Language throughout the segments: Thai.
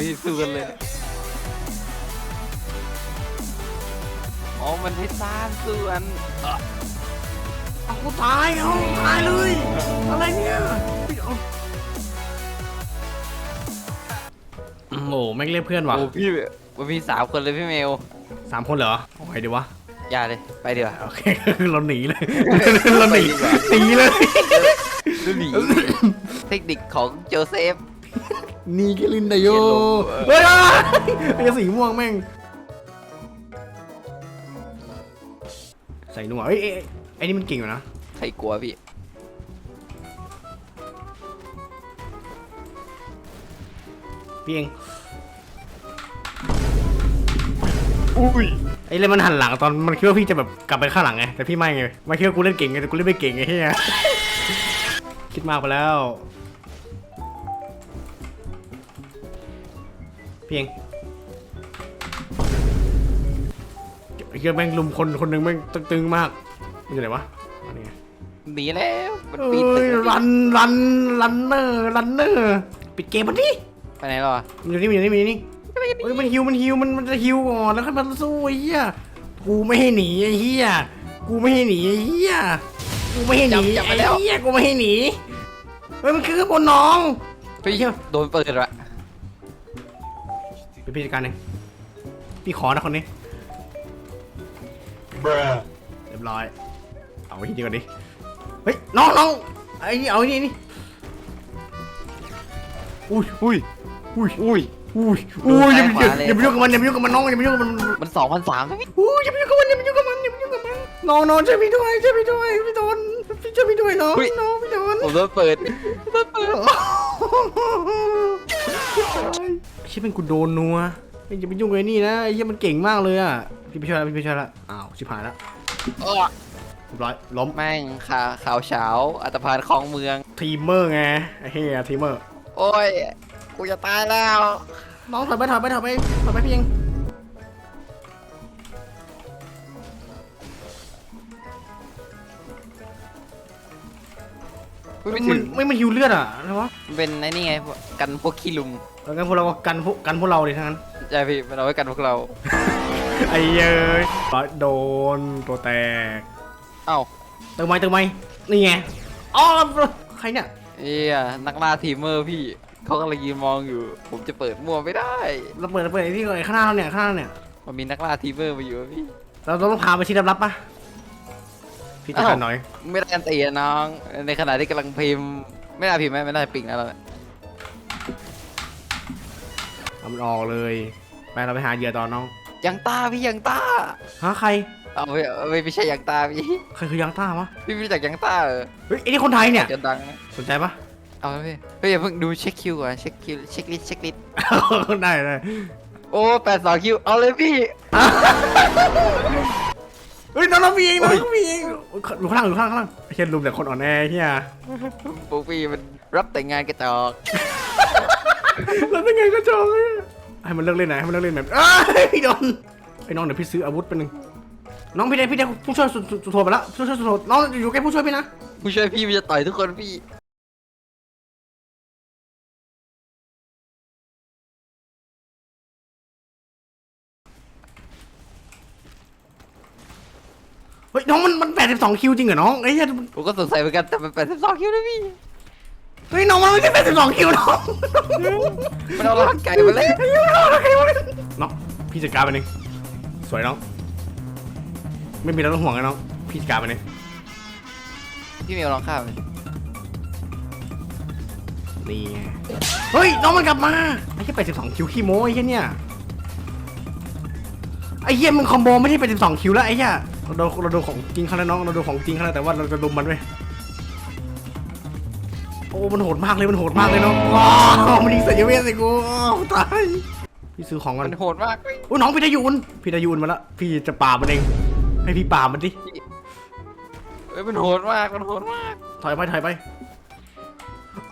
พี่สู้กันเลยอ๋อมันให้สร้างส่วนเอ่อเอากูตายเอาตายเลย อะไรเนี่ยโอ้โหแม่งเรียกเพื่อนว่ะโอ้พี่มันมีสามคนเลยพี่เมลสามคนเหรอเอาไงดีวะอย่าเลยไปดีกว่าโอเคเราหนีเลยเราหนีหนีเลย หนีเทคนิคของโจเซฟ นีกิลินไดโยเยลโล่เฮ้ยไอ้สีม่วงแม่ง ใส่หนัวเอ้ยเอ้ยไอ้นี่มันเก่งอยู่นะ ใครกลัวพี่ พี่เองอุ้ยไอ้เล่นมันหันหลังตอนมันคิดว่าพี่จะแบบกลับไปข้างหลังไงแต่พี่ไม่ไงมันคิดว่ากูเล่นเก่งไงแต่กูเล่นไม่เก่งไงเฮียคิดมากไปแล้ว พี่เองไอ้เฮียแม่งลุมคนคนหนึ่งแม่งตึงๆมากมันอยู่ไหนวะอันนี้ไงหนีแล้วมันเอ้ปีนตึกยแล้วพี่รันรันรันเนอร์รันเนอร์ปิดเกมมันดิไปไหนหรอมันอยู่นี่มันอยู่นี่มันอยู่นี่เฮ้ยมันฮิวมันฮิวมันมันจะฮิวก่อนแล้วค่อยมาสู้ไอ้เหี้ยกูไม่ให้หนีไอ้เหี้ยกูไม่ให้หนีไอ้เหี้ยกูไม่ให้หนีไอ้เหี้ยกูไม่ให้หนีเฮ้ยมันคือคนน้องพี่โดนเปิดละ เป็นพิธีการเองพี่ขอนะคนนี้เรียบร้อย เอาไว้ที่นี่ก่อนดิ เฮ้ยน้องน้องไอ้นี่เอาไอ้นี่นี่อุ้ยอุ้ยอุ้ยอุ้ยอุ้ยอุ้ยอย่าไปดูซ้ายขวาเลยอย่าไปยุ่งกับมันอย่าไปยุ่งกับมันน้องอย่าไปยุ่งกับมันมันสองพันสามพี่อู้อย่าไปยุ่งกับมันอย่าไปยุ่งกับมันอย่าไปยุ่งกับมันน้องน้องช่วยพี่ด้วยช่วยพี่ด้วยพี่โดนพี่ช่วยพี่ด้วยน้องน้องพี่โดนผมโดนเปิดโดนเปิด ชิเป็นกูโดนนัวอย่าไปยุ่งกับไอ้นี่นะไอ้เหี้ยมันเก่งมากเลยอะพี่ไปช่วยแล้วพี่ไปช่วยแล้วอ้าวชิบหายแล้วเออเรียบร้อยล้มแม่งขาขาวเฉาอัตภานคลองเมือง ทีมเมอร์ไงไอ้เฮียทีมเมอร์โอ้ย กูจะตายแล้ว น้องถอยไปถอยไปถอยไปถอยไปพี่เอง ไม่มันถึงไม่มันหิวเลือดอะอะไรวะมันเป็นไอ้นี่ไงพวกกันพวกขี้ลุมแล้วงั้นพวกเราก็กันพวกกันพวกเราดิทั้งนั้น ใช่พี่มันเอาไว้กันพวกเรา ไอ้เย้ยโดนตัวแตกเอ้าเติมไหมเติมไหมนี่ไงอ๋อใครเนี่ยเอียนักล่าทีมเมอร์พี่เขากำลังยืนมองอยู่ ผมจะเปิดมั่วไม่ได้ เราเปิดเราเปิดไอ้ที่ไอ้ข้างหน้าเราเนี่ยข้างหน้าเราเนี่ยมันมีนักล่าทีมเมอร์มาอยู่อะพี่เราต้องพาไปที่รับๆปะ พี่จะกันหน่อย ไม่ได้กันตีอะน้อง ในขณะที่กำลังพิมพ์ ไม่น่าพิมพ์ไหมไม่น่าปิงนะเราเอามันออกเลย ไปเราไปหาเหยื่อต่อน้อง ยังตาพี่ยังตาฮะใคร เอาไม่ไม่ไม่ใช่ยังตาพี่ใครคือยังต้าวะ พี่ไม่รู้จักยังตาเหรอเฮ้ยไอ้นี่คนไทยเนี่ยจะดังนะสนใจปะ เอาไหมพี่เฮ้ยอย่าเพิ่งดูเช็คคิวก่อนเช็คคิวเช็คลิสต์เช็คลิสต์ได้ได้โอ้แปดสองคิวเอาเลยพี่ เฮ้ยน้องน้องพี่เองน้องน้องพี่เองอยู่ข้างล่างอยู่ข้างล่างข้างล่างไอ้เช่นรุมแต่คนอ่อนแอเฮียพวกพี่มันรับแต่งงานกระจอกแล้วเป็นไงก็จองเลยให้มันเลิกเล่นหน่อยให้มันเลิกเล่นแบบเอ้ยพี่โดนไอ้น้องเดี๋ยวพี่ซื้ออาวุธไปหนึ่งน้องพี่เดพี่เดผู้ช่วยสุดสุดสุดโทรไปแล้วผู้ช่วยสุดโทรน้องอยู่ใกล้ผู้ช่วยพี่นะผู้ช่วยพี่มันจะต่อยทุกคนพี่ เฮ้ยน้องมันมันแปดสิบสองคิวจริงเหรอน้องไอ้เหี้ยผมก็สงสัยเหมือนกันแต่มันแปดสิบสองคิวนะพี่ เฮ้ยน้องมันไม่ใช่แปดสิบสองคิวน้องมันเอาร่างไก่มาเลยไอ้เหี้ยมันเอาอะไรวะน้องพี่จัดการไปหนึ่งสวยน้อง ไม่มีอะไรต้องห่วงนะน้องพี่จัดการไปหนึ่งพี่เมลลองข้ามเลยนี่ไงเฮ้ยน้องมันกลับมาไอ้เหี้ยแปดสิบสองคิวขี้โม้ไอ้เหี้ยเนี่ยไอ้เหี้ยมึงคอมโบไม่ใช่แปดสิบสองคิวแล้วไอ้เหี้ย เราดูเราดูของจริงเขาแล้วน้องเราดูของจริงเขาแล้วแต่ว่าเราจะดุมมันไว้ยโอ้มันโหดมากเลยมันโหดมากเลยน้องว้าวมันยิงใส่เยเวนใส่กูอ้าวตายพี่ซื้อของก่อมันนโหดมากพี่อุ้ยน้องพี่ได้ยูนพี่ได้ยูนมาแล้วพี่จะป่าบมันเองให้พี่ป่าบมันดิเอ้ยมันโหดมากมันโหดมากถอยไปถอยไป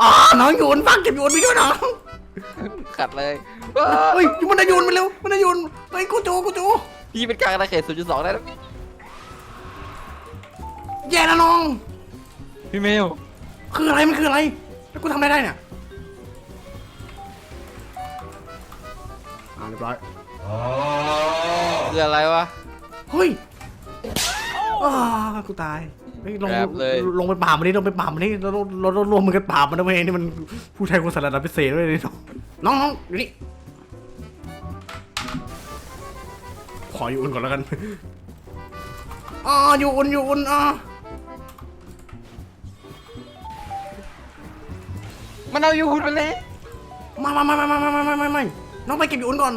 อ๋อน้องยูนฟังเก็บยูนพี่ด้วยน้องขัดเลยเฮ้ยมันได้ยูนมันเร็วมันได้ยูนเฮ้ยกูจูกูจูพี่เป็นกลางอาณาเขต0.2ได้แล้วพี่ แย่แล้วน้อง พี่เมลคืออะไรมันคืออะไร แล้วกูทำอะไรได้เนี่ยบร้อย คืออะไรวะ เฮ้ยอ้ากูตายเฮ้ยลงแอบเลย ลงไปป่าบมันนี่ลงไปป่าบมันนี่เราเราเรารวมมือกันป่าบมันนะเว้ยนี่มันผู้ชายคนสารระดับพิเศษเลยน้องน้องน้องอยู่นี่ ขออยู่อุ่นก่อนแล้วกันอ่าอยู่อุ่นอยู่อุ่นอ่า มันเอาอยู่หุ่นไปเลยมามามามามามามามามาน้องไปเก็บอยู่อุ่นก่อน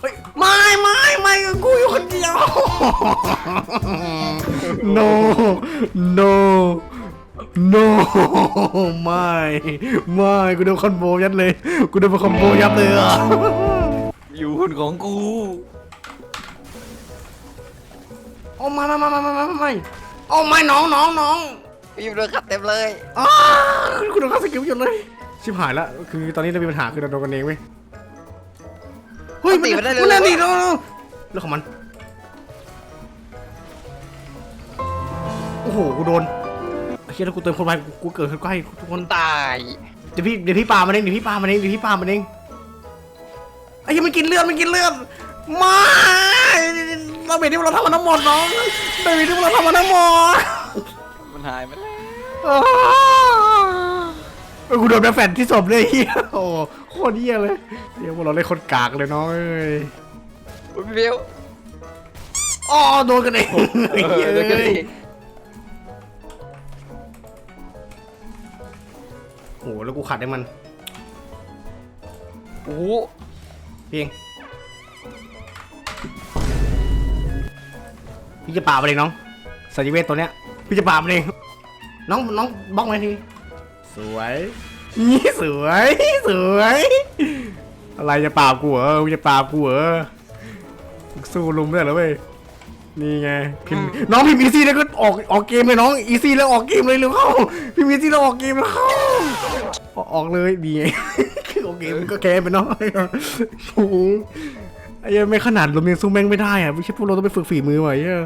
เฮ้ย ไม่ไม่ไม่กูอยู่คนเดียว no no no ไม่ไม่กูโดนคอนโบยัดเลย กูโดนเป็นคอมโบยับเลยอะอยู่หุ่นของกูโอ้ไม่ไม่ไม่ไม่ไม่ไม่ไม่โอ้ไม่น้องน้องน้อง พี่โดนขัดเต็มเลยอ้ากูโดนเข้าสกิลหยุดเลย ชิบหายละคือตอนนี้เรามีปัญหาคือเราโดนกันเองเว้ยเฮ้ยมันตีมันได้เลยมันเล่นดิเนาะเรื่องของมันโอ้โหกูโดนไอ้เฮียถ้ากูเติมคนไปกูเกิดขึ้นใกล้ทุกคนตายเดี๋ยวพี่เดี๋ยวพี่ปามันเองเดี๋ยวพี่ปามันเองเดี๋ยวพี่ปามันเองไอ้เหี้ยังมันกินเลือดมันกินเลือดไม่เราเบ็ดที่เราทำมันทั้งหมดน้องเบ็ดที่เราทำมันทั้งหมด มันหายไปแล้วอ้าวเออกูโดนแบฟแฟนที่ศพเลยเฮียโอ้โคตรเฮียเลยเดี๋ยวพวกเราเล่นคนกากเลยน้องเอ้ยอุ๊ยพี่เบลอ๋อโดนกันเองเออเดี๋ยวก็ได้โอ้โหแล้วกูขัดให้มันโอ้โหเพียงพี่จะป่ามันเองน้องสัญเวทตัวเนี้ย พี่จะป่ามันเองน้องน้องบล็อกไหมทีสวยนี่สวยสวย อะไรจะป่าบกูเหรอมึงจะป่าบกูเหรอมึงสู้ลุมได้เหรอเว้ยนี่ไงพิมพ์น้องพิมพ์อีซี่แล้วก็ออกออกเกมเลยน้องอีซี่แล้วออกเกมเลยเร็วเข้าพิมพ์อีซี่แล้วออกเกมแล้วเข้าออกออกเลยดีไงคือออกเกมก็แกไปเนาะโอ้โหไอ้เหี้ยังไม่ขนาดลมยังสู้แม่งไม่ได้อะไม่ใช่พวกเราต้องไปฝึกฝีมือไว้อะ